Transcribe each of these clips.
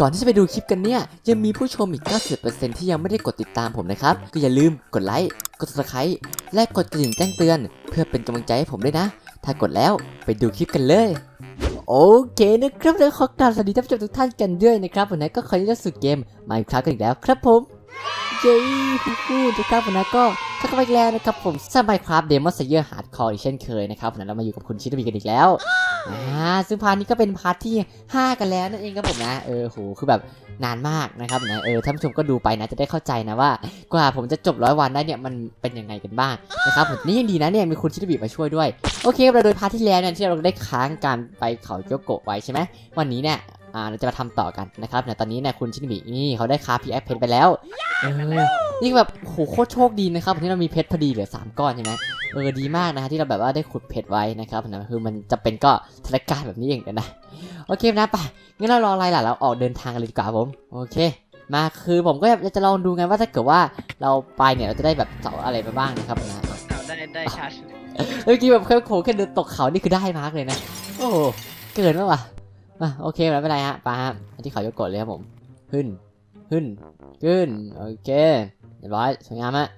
ก่อนที่จะไปดูคลิปกันเนี่ย ยังมีผู้ชมอีก 90%ที่ยังไม่ได้กดติดตามผมนะครับ ก็อย่าลืมกดไลค์ กด subscribe และกดกระดิ่งแจ้งเตือน เพื่อเป็นกำลังใจให้ผมด้วยนะ ถ้ากดแล้วไปดูคลิปกันเลย โอเคนะครับแล้วขอกราบสวัสดีท่านผู้ชมทุกท่านกันด้วยนะครับวันนี้ก็ขอยินดีต้อนรับสู่เกม Minecraft กันอีกแล้วครับผม เย้พูดนะครับวันนี้ก็ เข้ามาอีกแล้วนะครับผมสมัยครับเดมอนเซเยอร์ฮาร์ดคอร์อีกเช่นเคยนะครับวันนี้เรามาอยู่กับคุณชิตบีกันอีกแล้วอ่าซึ่งพาร์ทนี้ก็เป็นพาร์ทที่ 5 กันแล้วนั่นเองครับผมนะเออโหคือแบบนานมากนะครับนะเออท่านผู้ชมก็ดูไปนะจะได้เข้าใจนะว่ากว่าผมจะจบร้อยวันได้เนี่ยมันเป็นยังไงกันบ้างนะครับผมนี่ยังดีนะเนี่ยมีคุณชิตบีมาช่วยด้วยโอเคเราโดยพาร์ทที่แล้วเนี่ยที่เราได้ค้างการไปเขาโยโกะไว้ใช่ไหมวันนี้เนี่ย อ่าเราจะมาทำต่อกันนะครับเนี่ยตอนนี้เนี่ยคุณชินบินี่เขาได้ค้าพีแอเพชรไปแล้วเออนี่แบบโหโคตรโชคดีนะครับวันนี้เรามีเพชรพอดีเหลือสามก้อนใช่ไหมเออดีมากนะฮะที่เราแบบว่าได้ขุดเพชรไว้นะครับนะคือมันจะเป็นก็สถานการณ์แบบนี้เองนะโอเคนะไปงั้นเรารออะไรล่ะเราออกเดินทางกันเลยดีกว่าครับผมโอเค มาคือผมก็อยากจะลองดูไงว่าถ้าเกิดว่าเราไปเนี่ยเราจะได้แบบเสาอะไรไปบ้างนะครับนะเอาได้ได้ชาร์จเมื่อกี้แบบแค่โขแค่เดินตกเขานี่คือได้มากเลยนะโอ้โหเกินมากว่ะ มาโอเคไม่เป็นไรฮะไปฮะอันที่เขายกกดเลยครับผมขึ้นขึ้นขึ้นโอเคเรียบร้อยสวยงามฮะ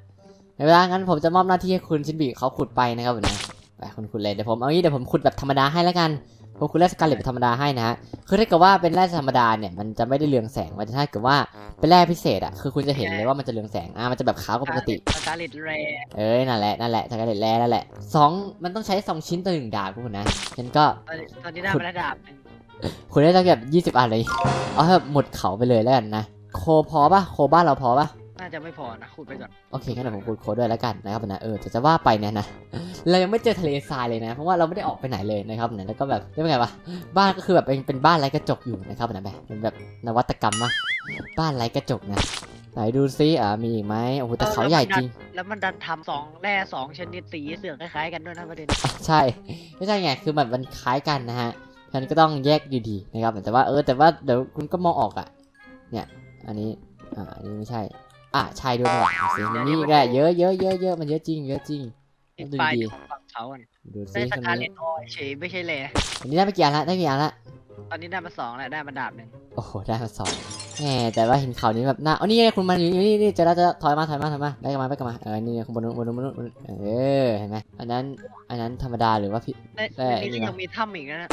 ไม่เป็นไรงั้นผมจะมอบหน้าที่ให้คุณชินบีเขาขุดไปนะครับผมนะไปคุณขุดเลยเดี๋ยวผมเอางี้เดี๋ยวผมขุดแบบธรรมดาให้แล้วกันผมขุดแร่สกัดเหล็กแบบธรรมดาให้นะฮะ คือถ้าเกิดว่าเป็นแร่ธรรมดาเนี่ยมันจะไม่ได้เรืองแสงมันจะถ้าเกิดว่าเป็นแร่พิเศษอะคือคุณจะเห็นเลยว่ามันจะเรืองแสง อะมันจะแบบขาวกว่าปกติสกาเลตแรเอ้ยนั่นแหละนั่นแหละสกัดเหล็กแร่นั่นแหละสองมันต้องใช้สองชิ้นต่อหนึ่งดาบคุณนะฉันก็ตอนนี้ได้มาระดับหนึ่ง คุณได้ตั้งแบบยี่สิบ20อันเลย เอาแบบหมดเขาไปเลยแล้วกันนะ โคพอปะโคบ้านเราพอปะน่าจะไม่พอนะขุดไปก่อน โอเคงั้นเดี๋ยวผมคูณโคด้วยแล้วกันนะครับนะ เออแต่จะว่าไปเนี่ยนะ เรายังไม่เจอทะเลทรายเลยนะ เพราะว่าเราไม่ได้ออกไปไหนเลยนะครับนะแล้วก็แบบเรียกว่าไงวะ บ้านก็คือแบบเป็นเป็นบ้านไร้กระจกอยู่นะครับนะแบบเป็นแบบนวัตกรรมมากบ้านไร้กระจกนะไหนดูซิอ่ามีอีกไหมโอ้โหแต่เขาใหญ่จริง แล้วมันดันทำสองแร่สองชนิดสีเสือกคล้ายๆกันด้วยนะประเด็นอะใช่ ไม่ใช่ไง คือแบบมันคล้ายกันนะฮะ ฉะนันก็ต้องแยกอยู่ดีนะครับ แต่ว่าเออแต่ว่าเดี๋ยวคุณก็มองออกอะ เนี่ย อันนี้ อ่า อันนี้ไม่ใช่ อะใช่ด้วยว่ะสิมันนี่แหละเยอะเยอะเยอะเยอะมันเยอะจริง เยอะจริง ดูปลายดีฝั่งเขาอะดูซิได้สคนกาเลนี้ตออยเฉยไม่ใช่แร่อันนี้ได้ไปกี่อันละ ได้กี่อันละ ตอนนี้ได้มาสองแล้ว ได้มาดาบหนึ่งโอ้โห ได้มาสองแหมแต่ว่าเห็นเขานี้แบบหน้าอ๋อนี่ไงคุณมาอยู่นี่นี่เจะแล้วจะถอยมาถอยมาถอยมาได้กันมาได้กันมาเออนี่คุณบนนู้นบนนู้นบนนู้นบนนู้นเออเห็นไหมอันนั้นอันนั้นธรรมดาหรือว่าพี่ในแร่ในนี้นี่ก็วะยังมีถ้ำอีกนะ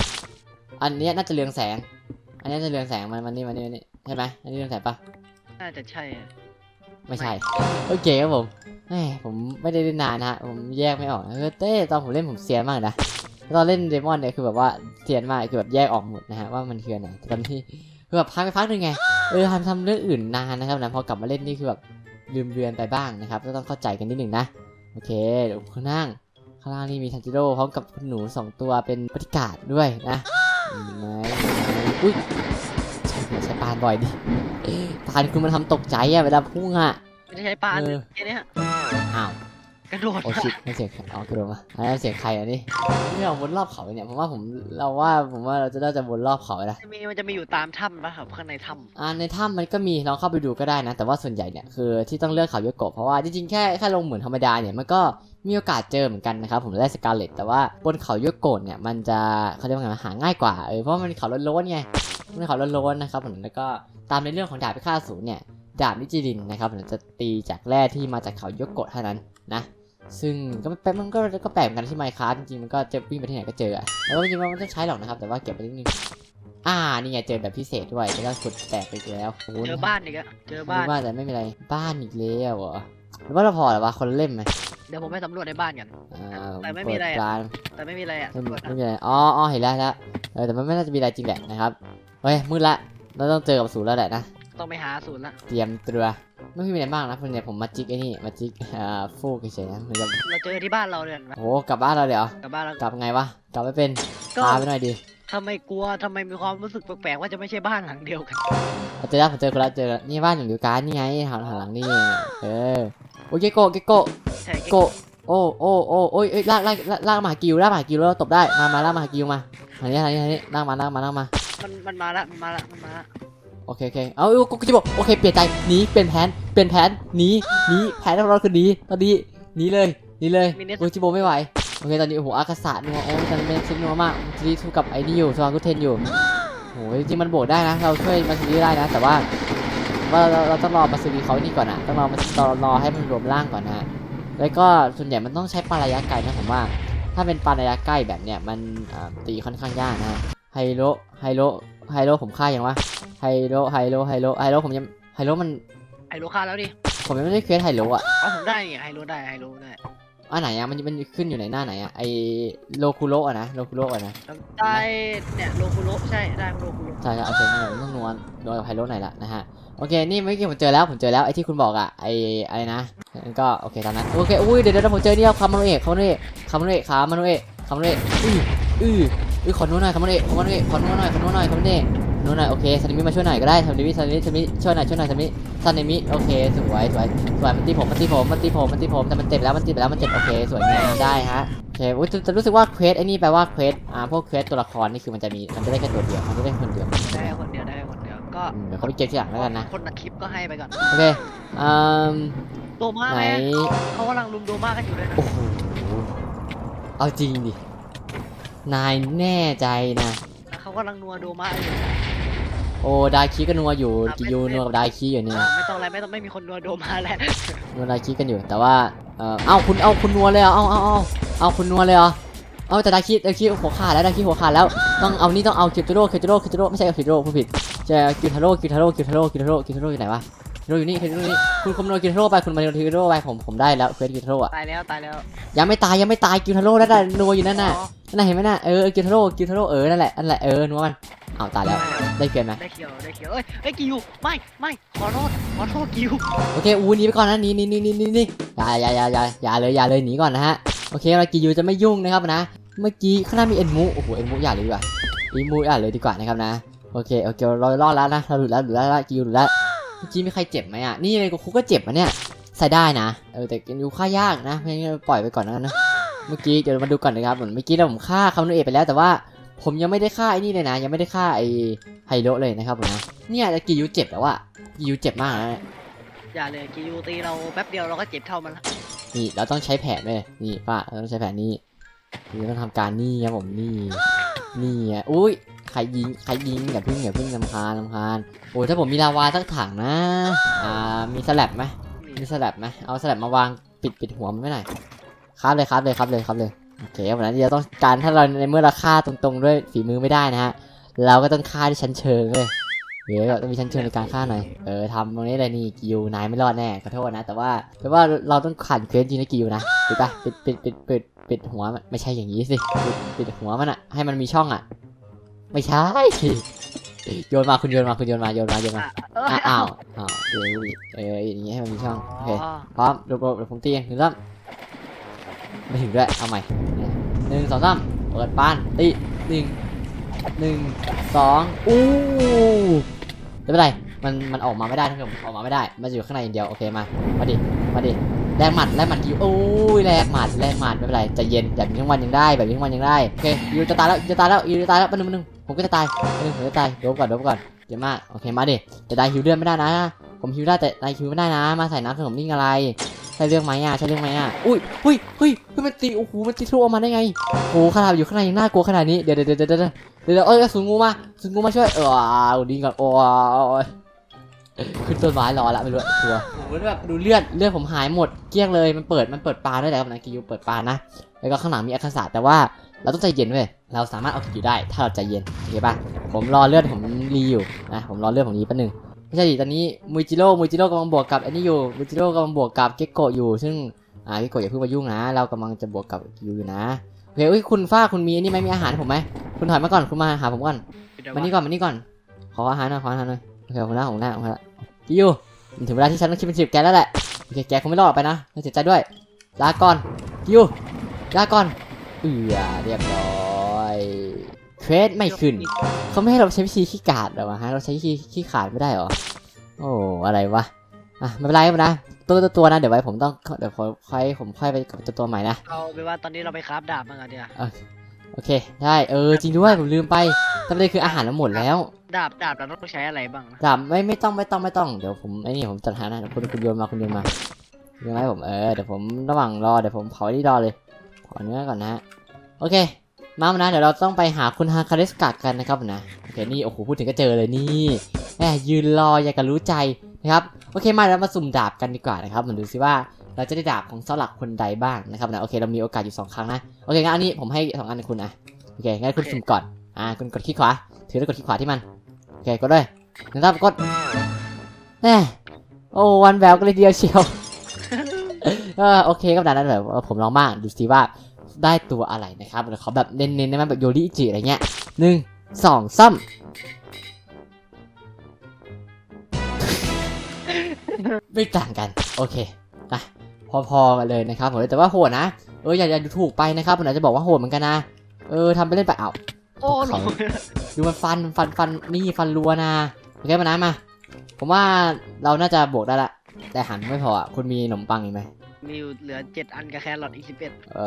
อันเนี้ยน่าจะเรืองแสง อันเนี้ยจะเรืองแสงมันมันนี่มันนี่มันนี่ใช่ไหมอันนี้เรืองแสงปะน่าจะใช่อะไม่ใช่ โอเคครับผมแหมผมไม่ได้เล่นนานนะฮะผมแยกไม่ออกเออเต้ตอนผมเล่นผมเซียนมากนะตอนเล่นเดมอนเนี่ยคือแบบว่าเซียนมากคือแบบแยกออกหมดนะฮะว่ามันคืออันไหนแต่ตอนที่คือแบบพักไปพักหนึ่งไงเออทำทำเรื่องอื่นนานนะครับนะพอกลับมาเล่นนี่คือแบบลืมเรือนไปบ้างนะครับก็ต้องเข้าใจกันนิดหนึ่งนะโอเคเดี๋ยวข้างล่างข้างล่างนี่มีทันจิโร่พร้อมกับคุณหนูสองตัวเป็นบริการดด้วยนะมีไหม อุ้ยใช่ใช้ปานบ่อยดิปานคือมันทำตกใจอะเวลาพุ่งอะไม่ได้ใช้ปลาเอเลอยแค่เนี้ยอ้าวก ระโดดโอ้ชิตไม่เสียงใครอ๋อกระโดดมาอันนั้นเสียงใครอันนี้ไม่เอาวนรอบเขาเนี่ยผมว่าผมเราว่าผมว่าเราจะน่าจะวนรอบเขานะจะมีมันจะมีอยู่ตามถ้ำปะครับข้างในถ้อ่าในถ้ำมันก็มีลองเข้าไปดูก็ได้นะ แต่ว่าส่วนใหญ่เนี่ยคือที่ต้องเลือกเขาโยโกะเพราะว่าจริงๆแค่แค่ลงเหมือนธรรมดาเนี่ยมันก็มีโอกาสเจอเหมือนกันนะครับผมได้สกาเลตแต่ว่าบนเขาโยโกะเนี่ยมันจะเขาเรียกว่าไงนะหาง่ายกว่าเออเพราะว่ามันเป็นเขาโล้นๆไงมันเป็นเขาโล้นๆนะครับผมแล้วก็ตามในเรื่องของดาบพิฆาตศูนย์เนี่ยดาบนิจิรินนะครับผมจะตีจากแร่ที่มาจากเขาโยโกะเท่านั้นนะ ซึ่งก็ไม่แปลกมันก็ก็แปลกเหมือนกันที่ไมค์ค a f t จริงๆ มันก็จะวิ่งไปที่ไหนก็เจออะแล้วจริงๆมันไม่ต้องใช้หรอกนะครับ แต่ว่าเก็บไปนิดนึงอ่า นี่ไงเจอแบบพิเศษด้วยแล้วก็ขุดแตกไปอีกแล้วโอ้โหำเจอบ้านอีกอะเจอบ้านบ้านแต่ไม่มีอะไร บ้านอีกแล้วเหรอหรือว่าเราพอหรอวะคนละเล่มไหมเดี๋ยวผมไปสำรวจในบ้านกันอ่าแต่ไม่มีเปิดอะไรอะร้านแต่ไม่มีอะไรอะไม่มีสำรวจนะไม่มีอะไรอ๋ออ๋อเห็นแล้วเห็นแล้วเออแต่มันไม่น่าจะมีอะไรจริงแหละนะครับ เฮ้ยมืดละ เราต้องเจอกับศูนย์แล้วแหละนะ ต้องไปหาศูนย์ละเตรียมตัวไม่มีอะไรมากนะเพื่อนเนี่ยผมมาจิกไอ้นี่มาจิกอ่าฟูกเฉยๆนะมันจะเราเจอที่บ้านเราเลยเห็นไหมโอ้โหกลับบ้านเราเดี๋ยวกลับบ้านเรากลับไงวะกลับไม่เป็นก็พาไปหน่อยดิทำไมกลัวทำไมมีความรู้สึกแปลกๆว่าจะไม่ใช่บ้านหลังเดียวกันเอาเจอแล้วผมเจอคนละเจอแล้วนี่บ้านอย่างเดียวกันนี่ไงหันหันหลังนี่เองเออโอ้ยเกโกะเกโกะใช่โกะโอ้โอ้โอ้โอ้ยเอ้ยลากลากลากลากมาหากิวลากมาหากิวแล้วตบได้มามาลากมาหากิวมาทางนี้ทางนี้ทางนี้ลากมาลากมาลากมามันมันมาละมันมาละมันมาละ โอเคโอเคเอาเอากูจะบอกโอเคเปลี่ยนใจหนีเปลี่ยนแผนเปลี่ยนแผนหนีหนีแผนของเราคือหนีตอนนี้หนีเลยหนีเลยโอ้ยจิโบไม่ไหวโอเคตอนนี้โอ้โหอากาศะนัวโอ้ยตอนนี้เป็นซิกนัวมากทีนี้สู้กับไอ้นี่อยู่สวากุเทนอยู่โหจริงๆมันบวกได้นะ เราช่วยมาซีรีได้นะ แต่ว่าว่าเราเราต้องรอมาซีรีเขานี่ก่อนอะต้องรอมาตอรอให้มันรวมร่างก่อนนะแล้วก็ส่วนใหญ่มันต้องใช้ปลาระยะไกลนะผมว่า ถ้าเป็นปลาระยะใกล้แบบเนี้ยมันอ่าตีค่อนข้างยากนะไฮโลไฮโล ไฮโลผมฆ่ายังวะไฮโลไฮโลไฮโลไฮโลผมยังไฮโลมันไฮโลค่าแล้วดิผมยังไม่ได้เควสไฮโลอะเอาผมได้ไงไฮโลได้ไฮโลได้อันไหนอะมันมันขึ้นอยู่ในหน้าไหนอะไอโลคุโรอะนะโลคุโรอะนะได้เนี่ยโลคุโรใช่ได้โลคุโรใช่ครับโอเคงั้นผมต้องนวลนวลกับไฮโลหน่อยละนะฮะโอเคนี่เมื่อกี้ผมเจอแล้วผมเจอแล้วไอที่คุณบอกอะไออะไรนะงั้นก็โอเคตามนั้นโอเคอุ้ยเดี๋ยวเดี๋ยวผมเจอเนี่ยคามาโนเอะคามาโนเอะคามาโนเอะคามาโนเอะคามาโนเอะอื้ออื้อ อื้อขอนู้นหน่อยคามาโนเอะคามาโนเอะขอนู้นหน่อยขอนู้นหน่อยคามาโนเอะนู้นหน่อยโอเคซันนิมิมาช่วยหน่อยก็ได้ซันนิมิซันนิมิซันนิมิช่วยหน่อยช่วยหน่อยซันนิมิซันนิมิโอเคสวยสวยสวยมันตีผมมันตีผมมันตีผมมันตีผมแต่มันเจ็บแล้วมันเจ็บแล้วมันเจ็บโอเคสวยงามได้ฮะโอเคอุ๊ยจะจะรู้สึกว่าเควสไอ้นี่แปลว่าเควสอ่าพวกเควสตัวละครนี่คือมันจะมีมันจะได้แค่ตัวเดียวมันจะได้คนเดียวได้คนเดียวได้คนเดียวก็อืมเดี๋ยวเขาไปเก็บทีหลังแล้วกันนะคนนักคลิปก็ให้ไปก่อนโอเคอืมโดมาไหนไหมเขากำลังลุมโดมากันอยู่เลยนะโอ้โหเอาจริงดิ นายแน่ใจนะ เขากำลังนัวโดมาอยู่โอ้ไดคีก็นัวอยู่กิยูนัวกับไดคีอยู่เนี่ยไม่ต้องอะไรไม่ต้องไม่มีคนนัวโดมาแล้วนัวไดคีกันอยู่ แต่ว่าเออเอ้าคุณเอาคุณนัวเลยเหรอเอาเอาเอาเอาคุณนัวเลยเหรอเอาแต่ไดคีไดคีหัวขาดแล้วไดคีหัวขาดแล้วต้องเอานี่ต้องเอาคิวเทโร่คิวเทโร่คิวเทโร่ไม่ใช่คิวเทโร่ผู้ผิดใช่คิวเทโร่คิวเทโร่คิวเทโร่คิวเทโร่คิวเทโร่อยู่ไหนวะคิวเท โร่อยู่นี่คิวเทโร่อยู่นี่คุณคอมโนคิวเทโร่ไปคุณมาโนคิวเทโร่ไปผมผมได้แล้วเควสคิวเทโร่อะตายแล้วตายแล้วยังไม่ตายยังไม่ตายคิวเทโร่แล้วน่ะนัวอยู่นั่นน่ะอ๋อนั่นน่ะเห็นไหมน่ะเออคิวเทโร่คิวเทโร่เออนั่นแหละนั่นแหละเออนัวมันอ้าวตายแล้วได้เควสไหมได้เขียวได้เขียวเอ้ยไอ้ยกิวไม่ไม่ขอโทษขอโทษกิวโอเคอูหนีไปก่อนนะหนีหนีหนีหนีหนีหนีอย่าอย่าอย่าอย่าอย่าเลยอย่าเลยหนีก่อนนะฮะโอเคเรากิยูจะไม่ยุ่งนะครับนะ เมื่อกี้ข้างหน้ามีเอ็นมูโอ้โหเอ็นมูอย่าเลยดีกว่าเอ็นมูอย่าเลยดีกว่านะครับนะโอเคโอเคเรารอดแล้วนะเราหลุดแล้วหลุดแล้วกิยูหลุดแล้วเมื่อกี้มีใครเจ็บไหมอะ นี่เลยกูก็เจ็บอะเนี่ยใส่ได้นะ เออแต่กินยูฆ่ายากนะไม่งั้นปล่อยไปก่อนแล้วกันนะ เมื่อกี้เดี๋ยวมาดูก่อนนะครับเหมือนเมื่อกี้เราผมฆ่าคาโนเอะไปแล้วแต่ว่าผมยังไม่ได้ฆ่าไอ้นี่เลยนะ ยังไม่ได้ฆ่าไอ้ไฮโดะเลยนะครับผมนะเนี่ยแต่กิยูเจ็บแล้วอะกิยูเจ็บมากนะอย่าเลยกิวตีเราแป๊บเดียวเราก็เจ็บเท่ามันละนี่เราต้องใช้แผนเลยนี่ป้าเราต้องใช้แผนนี้นี่ต้องทำการนี่ครับผมนี่นี่อะอุ้ย ใครยิงใครยิงอย่าพึ่งอย่าพึ่งลำคาญลำคาญโอ้ยถ้าผมมีลาวาสักถังนะอ่ามีสลับไหมมีสลับไหมเอาสลับมาวางปิดปิดหัวมันไว้หน่อยครับเลยครับเลยครับเลยครับเลยโอเควันนั้นเราต้องการถ้าเราในเมื่อเราฆ่าตรงๆด้วยฝีมือไม่ได้นะฮะเราก็ต้องฆ่าที่ชั้นเชิงเลยเดี๋ยวต้องมีชั้นเชิงในการฆ่าหน่อยเออทำตรงนี้เลยนี่กิวนายไม่รอดแน่ขอโทษนะ แต่ว่าแต่ว่าเราต้องขันเควสจริงนะกิวนะปิดปะปิดปิดปิดปิดปิดหัวมันไม่ใช่อย่างนี้สิปิดปิดหัวมันอะให้มันมีช่องอะ ไม่ใช่ โยนมาคุณโยนมาคุณโยนมาโยนมาโยนมาอะเอ้ยอะอ้าวอ้าวเดี๋ยวดิเอออย่างงี้ให้มันมีช่องโอเคอ๋อพร้อมเดี๋ยวเดี๋ยวผมตีเองหนึ่งสามไม่ถึงด้วยเอาใหม่หนึ่งสองสามเปิดปานตีหนึ่งหนึ่งสองอู้ไม่เป็นไรมันมันออกมาไม่ได้ท่านผู้ชมออกมาไม่ได้ มันจะอยู่ข้างในอย่างเดียวโอเคมามาดิมาดิ แรงหมัดแรงหมัดกิวโอ้ยแรงหมัดแรงหมัดไม่เป็นไรใจเย็นแบบนี้ทั้งวันยังได้แบบนี้ทั้งวันยังได้โอเคยูจะตายแล้วจะตายแล้วยูจะตายแล้วแป๊บนึงแป๊บนึงผมก็จะตายแป๊บนึงผมจะตายโดบก่อนโดบก่อนเดี๋ยวมากโอเคมาดิจะได้ฮิวเลือดไม่ได้นะ ผมฮิวได้แต่นายฮิวไม่ได้นะ มาใส่น้ำขนมนิ่งอะไรใช่เรื่องไหมอะใช่เรื่องไหมอะอุ้ยเฮ้ยเฮ้ยเฮ้ยมันตีโอ้โหมันตีทะลุออกมาได้ไงโอ้ขนาดอยู่ข้างในยังน่ากลัวขนาดนี้เดี๋ยวเดี๋ยวเดี๋ยวเดี๋ยวเดี๋ยวเดี๋ยวเอ้ยสูงงูมาสูงงูมาช่วยเออดีก่อนโอ้ย ขึ้นต้นไม้รอละไม่รู้อะตัวโอ้โหแบบดูเลือดเลือดผมหายหมดเกลี้ยงเลยมันเปิดมันเปิดปลาด้วยแหละครับนะกิยูเปิดปลานะแล้วก็ข้างหลังมีอาคาสะแต่ว่าเราต้องใจเย็นเว้ยเราสามารถเอากิยูได้ ถ้าเราใจเย็นโอเคป่ะผมรอเลือดผมรีอยู่นะผมรอเลือดผมรีแป๊บนึงไม่ใช่ดิตอนนี้มูจิโร่มูจิโร่กำลังบวกกับอันนี้อยู่มูจิโร่กำลังบวกกับเก็กโกะอยู่ ซึ่งอ่าเก็กโกะอย่าเพิ่งมายุ่งนะ เรากำลังจะบวกกับกิวอยู่นะโอเคเอ้ยคุณฟ้าคุณมีอันนี้ไหมมีอาหารให้ผมไหมคุณถอยมาก่อนคุณมาหาผมก่อนมานี่ก่อนมานี่ก่อนขออาหารหน่อยขออาหารหน่อยโอเคผมได้ผมได้ผมได้ กิวมันถึงเวลาที่ฉันต้องคิดเป็นสิบแกแล้วแหละโอเคแกคงไม่รอดไปนะไม่เสียใจด้วย ลาก่อนกิวลาก่อนเอือเรียบร้อยเทรดไม่ขึ้น เขาไม่ให้เราใช้วิธีขี้กาดเหรอวะฮะเราใช้วิธีขี้ขาดไม่ได้เหรอ โอ้อะไรวะอะไม่เป็นไรไม่เป็นไรตัวตัวตัวนะเดี๋ยวไว้ผมต้องเดี๋ยวผมค่อยผมค่อยไปกับตัวตัวใหม่นะเอาไปนว่าตอนนี้เราไปคราฟดาบมากันเดียวโอเคได้เออจริงด้วยผมลืมไปแต่ประเด็นคืออาหารเราหมดแล้ว ดาบดาบเราต้องใช้อะไรบ้างดาบไม่ไม่ต้องไม่ต้องไม่ต้องเดี๋ยวผมไอ้นี่ผมจัดหานะคุณคุณโยนมาคุณโยนมาโยนมาให้ผมเออเดี๋ยวผมระหว่างรอเดี๋ยวผมเผาที่รอเลยเผาเนื้อก่อนนะโอเค มามานะเดี๋ยวเราต้องไปหาคุณฮาคาริสกะกันนะครับนะโอเคนี่โอ้โหพูดถึงก็เจอเลยนี่แหมยืนรออยากจะรู้ใจนะครับโอเคมาเรามาสุ่มดาบกันดีกว่านะครับมาดูซิว่าเราจะได้ดาบของเสาหลักคนใดบ้างนะครับนะโอเคเรามีโอกาสอยู่สองครั้งนะโอเคงั้นอันนี้ผมให้สองอันให้คุณนะโอเคงั้นคุณสุ่มก่อนอ่าคุณกดคลิกขวาถือแล้วกดคลิกขวาที่มัน เคกดเลยนะครับกดแหมโอ้วันแววกันเลยเดียวเชียวเออโอเคครับดังนั้นแบบผมลองบ้างดูสิว่าได้ตัวอะไรนะครับเดี๋ยวขอแบบเน้นๆได้ไหมแบบโยริอิจิอะไรเงี้ยหนึ่งสองซ้ำไม่ต่างกัน โอเคนะพอๆกันเลยนะครับผมแต่ว่าโหดนะเอออย่าอย่าดูถูกไปนะครับผมอาจจะบอกว่าโหดเหมือนกันนะเออทำไปเล่นไปเอา โอ้โหดูมันฟันฟันฟันนี่ฟันรัวนะโอเคมานะมา ผมว่าเราน่าจะบวกได้ละ แต่หันไม่พออะคุณมีขนมปังอีกไหมมีอยู่เหลือเจ็ดอันกับแครอทอีกสิบเอ็ดเอ่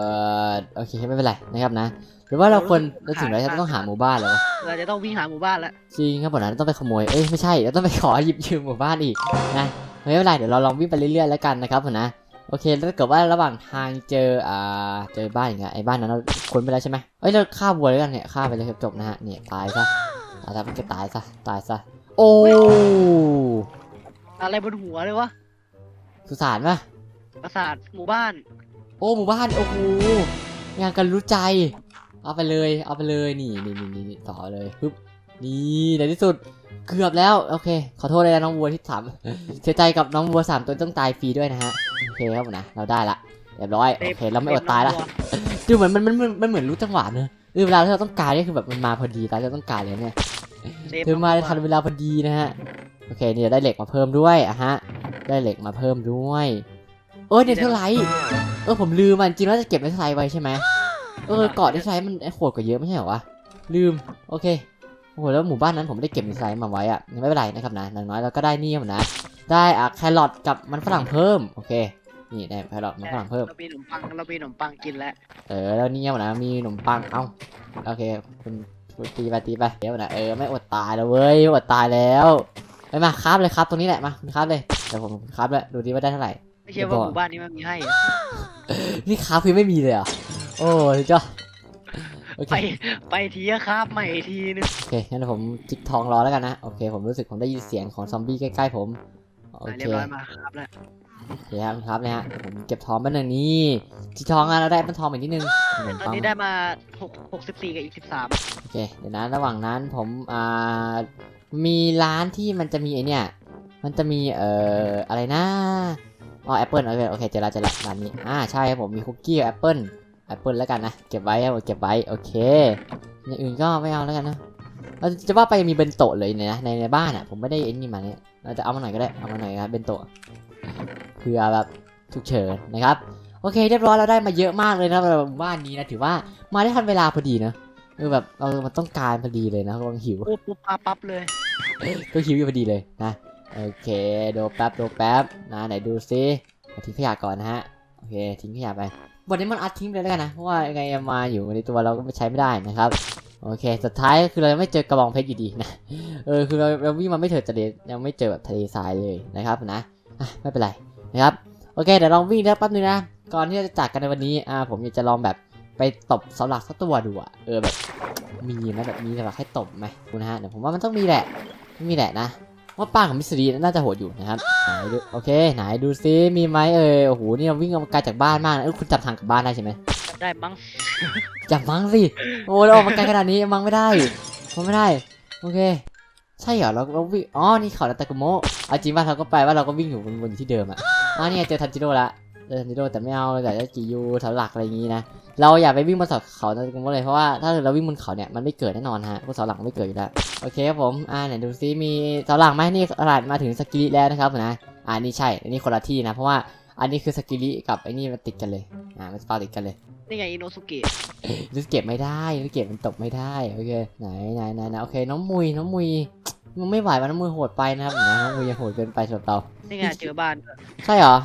อโอเคไม่เป็นไรนะครับนะ หรือว่าเราควรเราถึงเราจะต้องหาหมู่บ้านแล้ววะเราจะต้องวิ่งหาหมู่บ้านแล้วจริงครับผมนะต้องไปขโมยเอ้ยไม่ใช่เราต้องไปขอหยิบยืมหมู่บ้านอีกนะไม่เป็นไรเดี๋ยวเราลองวิ่งไปเรื่อยๆแล้วกันนะครับผมนะ โอเคแล้วถ้าเกิดว่าระหว่างทางเจออ่าเจอบ้านอย่างเงี้ยไอ้บ้านนั้นเราค้นไปแล้วใช่ไหมเอ้ยเราฆ่าวัวแล้วกันเนี่ยฆ่าไปเลยครับจบนะฮะเนี่ยตายซะตายซะมันก็ตายซะตายซะโอ้อะไรบนหัวเลยวะสุสานปะปราสาทหมู่บ้าน โอ้หมู่บ้านโอ้โหงานกันรู้ใจ เอาไปเลยเอาไปเลยนี่นี่นี่นี่นี่ต่อเลยปึ๊บนี่ในที่สุด เกือบแล้ว โอเค ขอโทษเลยนะน้องวัวที่ถามเสียใจกับน้องวัวสามตัวต้องตายฟรีด้วยนะฮะ โอเคครับผมนะ เราได้ละ เรียบร้อย โอเค เราไม่อดตายละดูเหมือนมันมันมันมันเหมือนรู้จังหวะเนอะเออเวลาที่เราต้องการนี่คือแบบมันมาพอดีตอนที่เราต้องการเลยเนี่ยเซฟเธอมาได้ทันเวลาพอดีนะฮะ โอเค นี่ได้เหล็กมาเพิ่มด้วยอะฮะ ได้เหล็กมาเพิ่มด้วย เออเนเธอร์ไลท์เออผมลืมมันจริงแล้วจะเก็บเนเธอร์ไลท์ไว้ใช่ไหมเออเกาะเนเธอร์ไลท์มันโหดกว่าเยอะไม่ใช่เหรอวะ ลืม โอเค โอ้โหแล้วหมู่บ้านนั้นผมไม่ได้เก็บเนเธอร์ไลท์มาไว้อะไม่เป็นไรนะครับนะอย่างน้อยเราก็ได้นี่มานะได้อะแครอทกับมันฝรั่งเพิ่มโอเค นี่ได้แครอทมันฝรั่งเพิ่มเรามีขนมปังเรามีขนมปังกินแล้วเออแล้วนี่นะมีขนมปังเอ้าโอเคคุณคุณตีไปตีไปเดี๋ยวนะเออไม่อดตายแล้วเว้ยอดตายแล้วไปมาครับเลยครับตรงนี้แหละมาคุณครับเลยเดี๋ยวผมครับเลยดูดิว่าได้เท่าไหร่ไม่ใช่ว่าหมู่บ้านนี้มันมีให้อะนี่ครับคือไม่มีเลยเหรอโอ้ยจ้า โอเค ไปไปทีอะครับใหม่ทีนึงโอเค งั้นเดี๋ยวผมจิกทองรอแล้วกันนะ โอเค ผมรู้สึกผมได้ยินเสียงของซอมบี้ใกล้ๆผม โออะเคเรียบร้อยมาครับแล้วโอเคครับครับเลยฮะเดี๋ยวผมเก็บทองมาหนึ่งนี่จิกทองอะเราได้เป็นทองอีกนิดนึงขนมตอนปังนี้ได้มาหกหกสิบสี่กับอีกสิบสามโอเค เดี๋ยวนะ ระหว่างนั้นผม อ่า มีร้านที่มันจะมีไอเนี่ย มันจะมี เอ่อ อะไรนะ อ๋อแอปเปิลโอเค โอเค เจอละเจอละร้านนี้ อ่า ใช่ครับผม มีคุกกี้แอปเปิล แอปเปิลแล้วกันนะ เก็บไว้ครับผมเก็บไว้ โอเค อย่างอื่นก็ไม่เอาแล้วกันนะ เราจะว่าไปมีเบนโตะเลยเนี่ยนะในในบ้านอะ ผมไม่ได้เอ็นนี่มาเนี่ย เราจะเอามาหน่อยก็ได้ เอามาหน่อยครับเบนโตะเผื่อแบบฉุกเฉินนะครับ โอเค เรียบร้อยเราได้มาเยอะมากเลยนะแบบบ้านนี้นะ ถือว่ามาได้ทันเวลาพอดีนะเออแบบเรามันต้องการพอดีเลยนะกำลังหิวปุ๊บปุ๊บปั๊บปั๊บเลยก็หิวอยู่พอดีเลยนะ โอเคดูแป๊บดูแป๊บนะไหนดูซิเอาทิ้งขยะก่อนนะฮะ โอเค ทิ้งขยะไป บทนี้มันอัดทิ้งไปเลยแล้วกันนะ เพราะว่ายังไงมาอยู่ในตัวเราก็ไม่ใช้ไม่ได้นะครับ โอเค สุดท้ายก็คือเราไม่เจอกระบองเพชรอยู่ดีนะ เออ คือเราเราวิ่งมาไม่เถิดทะเลยังไม่เจอแบบทะเลทรายเลยนะครับนะไม่เป็นไรนะครับ โอเค เดี๋ยวลองวิ่งนะแป๊บนึงนะ ก่อนที่จะจากกันในวันนี้ อ่า ผมอยากจะลองแบบไปตบเสาหลักสักตัวดูอะเออแบบมีไหมแบบมีแบบให้ตบไหมดูนะฮะ เดี๋ยวผมว่ามันต้องมีแหละ มีแหละนะ ว่าป้าของมิสซีน่าจะโหดอยู่นะครับไหนดูโอเค ไหนดูซิมีไหมเออโอ้โหนี่เราวิ่งออกมาไกลจากบ้านมากนะเออคุณจับทางกลับบ้านได้ใช่ไหมจำได้มั้งจับมั้งสิโอ้เราออกมาไกลขนาดนี้มั้งไม่ได้มั้งไม่ได้โอเค ใช่เหรอเราเราวิ่งอ๋อนี่เขาตะกุโมะเอาจริงว่าเราก็ไปว่าเราก็วิ่งอยู่บนบนอยู่ที่เดิมอะอ๋อนี่ไงเจอทันจิโร่ละ เจอทันจิโร่แต่ไม่เอาแต่จะจิยูเสาหลักอะไรอย่างงี้นะเราอย่าไปวิ่งบนเสาเขาตะกุโมะเลยเพราะว่าถ้าเราวิ่งบนเขาเนี่ยมันไม่เกิดแน่นอนฮะพวกเสาหลักไม่เกิดอยู่แล้วโอเคครับผมอ่าไหนดูซิมีเสาหลักไหมนี่ตลาดมาถึงสกิลิแล้วนะครับนะอ่านี่ใช่อันนี้คนละที่นะเพราะว่าอันนี้คือสกิลิกับไอ้นี่มันติดกันเลยอ่ามันสปาติดกันเลยนี่ไงอิโนสุเกะลูกเก็บไม่ได้ลูกเก็บมันตกไม่ได้โอเคไหนไหนไหนไหนโอเคน้องมุยน้องมุยมันไม่ไหวมันน้องมุยโหดไปนะครับนะน้องมุยยังโหดเกินไปสำหรับเรานี่ไงเจอบ้านใช่เหรอ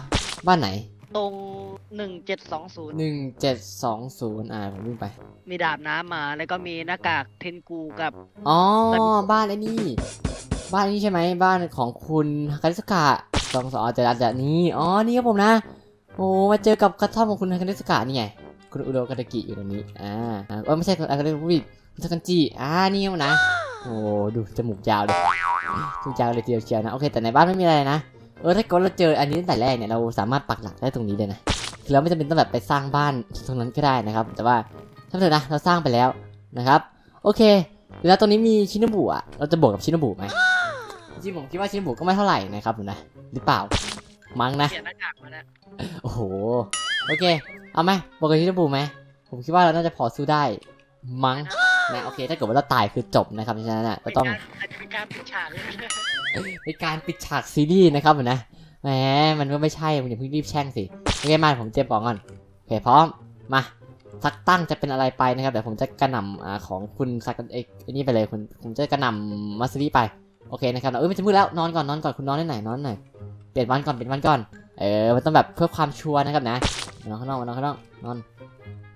บ้านไหน ตรงหนึ่งเจ็ดสองศูนย์หนึ่งเจ็ดสองศูนย์อ่าผมวิ่งไป มีดาบน้ำมาแล้วก็มีหน้ากากเทนกูกับ อ๋อ บ้านไอ้นี่ บ้านนี้ใช่ไหมบ้านของคุณฮาการิสกะสองสองอาจจะอาจจะนี่อ๋อ นี่ครับผมนะ โอ้มาเจอกับกระท่อมของคุณฮาการิสกะนี่ไง คุณอุโดกาตากิอยู่ตรงนี้ อ่าอ่าเออไม่ใช่คุณอากาตากิคุณซากันจิอ่า นี่นะ โอ้ ดูจมูกยาวเลยจมูกยาวเลยทีเดียวเชียวนะ โอเค แต่ในบ้านไม่มีอะไรนะ เออถ้าเกิดเราเจออันนี้ตั้งแต่แรกเนี่ยเราสามารถปักหลักได้ตรงนี้เลยนะคือเราไม่จำเป็นต้องแบบไปสร้างบ้านตรงนั้นก็ได้นะครับ แต่ว่าถ้าเถอะนะเราสร้างไปแล้วนะครับ โอเค แล้วตรงนี้มีชินบุอะเราจะบวกกับชินบุไหมจริงๆผมคิดว่าชินบุก็ไม่เท่าไหร่นะครับนะหรือเปล่ามั้งนะเปลี่ยนหน้ากากมาแล้วโอ้โหโอเค เอาไหมบวกกับชินบุไหมผมคิดว่าเราน่าจะพอสู้ได้มั้ง นะโอเค ถ้าเกิดว่าเราตายคือจบนะครับเพราะฉะนั้นน่ะเราต้องอาจจะเป็นการปิดฉากเลยเป็นการปิดฉากซีรีส์นะครับนะแหมมันก็ไม่ใช่คุณอย่าเพิ่งรีบแช่งสิโอเคมาผมเตรียมของก่อนโอเคพร้อมมาสักตั้งจะเป็นอะไรไปนะครับเดี๋ยวผมจะกระหน่ำอ่าของคุณสักเอกไอ้นี่ไปเลยคุณผมจะกระหน่ำมาสรีไปโอเคนะครับเอ้ยมันจะมืดแล้วนอนก่อนนอนก่อนคุณนอนได้ไหนนอนหน่อยเปลี่ยนวันก่อนเปลี่ยนวันก่อนเออมันต้องแบบเพื่อความชัวร์นะครับนะนอนข้างนอกนอนข้างนอกนอน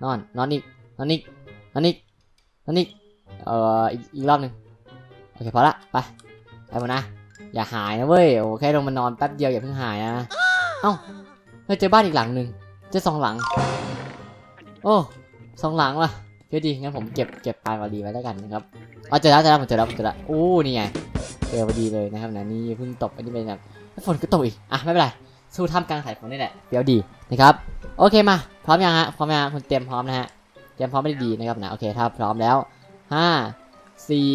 นอนนอนอีกนอนอีกนอนอีก นอนอีกเอ่ออีกอีกรอบหนึ่งโอเคพอละไปไปหมดนะอย่าหายนะเว้ยโอ้แค่ลงมานอนแป๊บเดียวอย่าเพิ่งหายนะเอ้าเราเจอบ้านอีกหลังหนึ่งเจอสองหลัง โอ้สองหลังว่ะเยอะดีงั้นผมเก็บเก็บปลายมาดีไว้แล้วกันนะครับอ๋อเจอแล้วเจอแล้วผมเจอแล้วผมเจอแล้วโอ้นี่ไงเจอพอดีเลยนะครับนะนี่เพิ่งตกอันนี้เป็นแบบฝนก็ตกอีกอะไม่เป็นไรสู้ทำกลางสายฝนนี่แหละเดี๋ยวดีนะครับโอเคมาพร้อมยังฮะพร้อมยังฮะคุณเตรียมพร้อมนะฮะ เตรียมพร้อมไม่ได้ดีนะครับนะโอเคถ้าพร้อมแล้วห้าสี่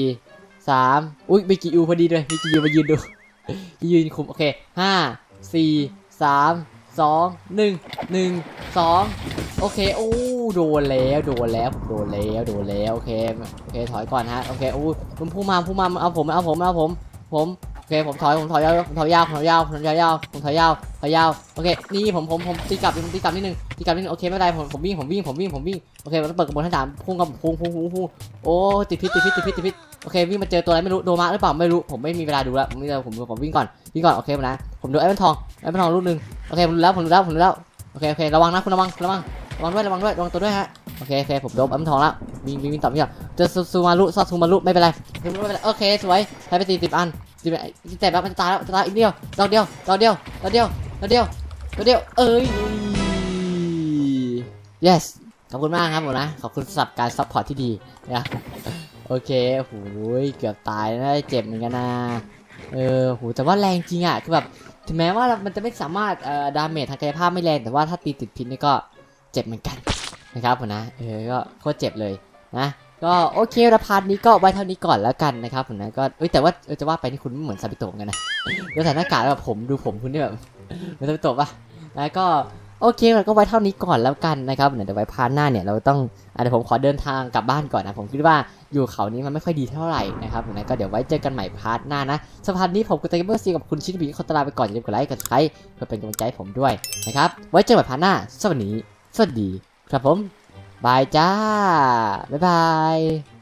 สามอุ้ยมีกีอูพอดีด้วยมีกีอูมายืนดูยืนคุมโอเคห้าสี่สามสองหนึ่งหนึ่งสองโอเคโอ้โดนแล้วโดนแล้วผมโดนแล้วโดนแล้วโอเคโอเคถอยก่อนฮะโอเคโอ้ผมพูดมาพูดมาเอาผมเอาผมเอาผม ผม เคผมถอยผมถอยยาวผมถอยยาวผมถอยยาวผมถอยยาวผมถอยยาวถอยยาวโอเคนี่ผมผมผมตีกลับผมตีกลับนิดนึงตีกลับนิดนึงโอเคไม่เป็นไรผมผมวิ่งผมวิ่งผมวิ่งผมวิ่งโอเคเราต้องเปิดกระบวนท่าสามพุ่งกับพุ่งพุ่งพุ่งพุ่งโอ้ติดพิษติดพิษติดพิษติดพิษโอเควิ่งมาเจอตัวอะไรไม่รู้โดมาหรือเปล่าไม่รู้ผมไม่มีเวลาดูแล้วผมไม่ได้ผมผมวิ่งก่อนวิ่งก่อนโอเคนะผมดูไอ้เป็นทองไอ้เป็นทองลูกหนึ่งโอเคผมดูแล้วผมดูแล้วผมดูแล้วโอเคโอเคระวังนะคุณระวังระวังระวังด้วยระวังด้วยระวังตัวด้วยฮะโอเคโอเคผมโดนอ้เป็นทองแล้ววิ่งวิ่งวิ่งต่อวิ่งต่อเจอซูซูมารุซอซูมารุไม่เป็นไรไม่เป็นไรโอเคสวยใช้ไปตีสิบอัน สิบแต่แบมันจะตายแล้วจะตายอีกเดียวดอกเดียวดอกเดียวดอกเดียวดอกเดียวดอกเดียว เอ้ย yes ขอบคุณมากครับผมนะ ขอบคุณสำหรับการซัพพอร์ตที่ดีนะโอเคโหยเกือบตายนะเจ็บเหมือนกันนะเออโหแต่ว่าแรงจริงอะคือแบบถึงแม้ว่ามันจะไม่สามารถเอ่อดาเมจทางกายภาพไม่แรงแต่ว่าถ้าตีติดพิษนี่ก็เจ็บเหมือนกันนะครับผมนะเออก็โคตรเจ็บเลยนะ ก็โอเคละพาร์ทนี้ก็ไว้เท่านี้ก่อนแล้วกันนะครับผมนะก็เอ้ยแต่ว่าจะว่าไปนี่คุณไม่เหมือนซาบิโตะกันนะแล้วใส่หน้ากากแบบผมดูผมคุณนี่แบบเหมือนซาบิโตะปะแล้วก็โอเคเราก็ไว้เท่านี้ก่อนแล้วกันนะครับเดี๋ยวไว้พาร์ทหน้าเนี่ยเราต้องเดี๋ยวผมขอเดินทางกลับบ้านก่อนนะผมคิดว่าอยู่เขานี้มันไม่ค่อยดีเท่าไหร่นะครับผมนะก็เดี๋ยวไว้เจอกันใหม่พาร์ทหน้านะสำหรับพาร์ทนี้ผมกับเตเบอร์ซีกับคุณชินบีขอตลาไปก่อนอย่าลืมกดไลค์กดไลค์เพื่อเป็นกำลังใจผมด้วยนะครับไว้เจอกันใหม่พาร์ทหน้าสวัสดีสวัสดีครับผม บายจ้า บ๊ายบาย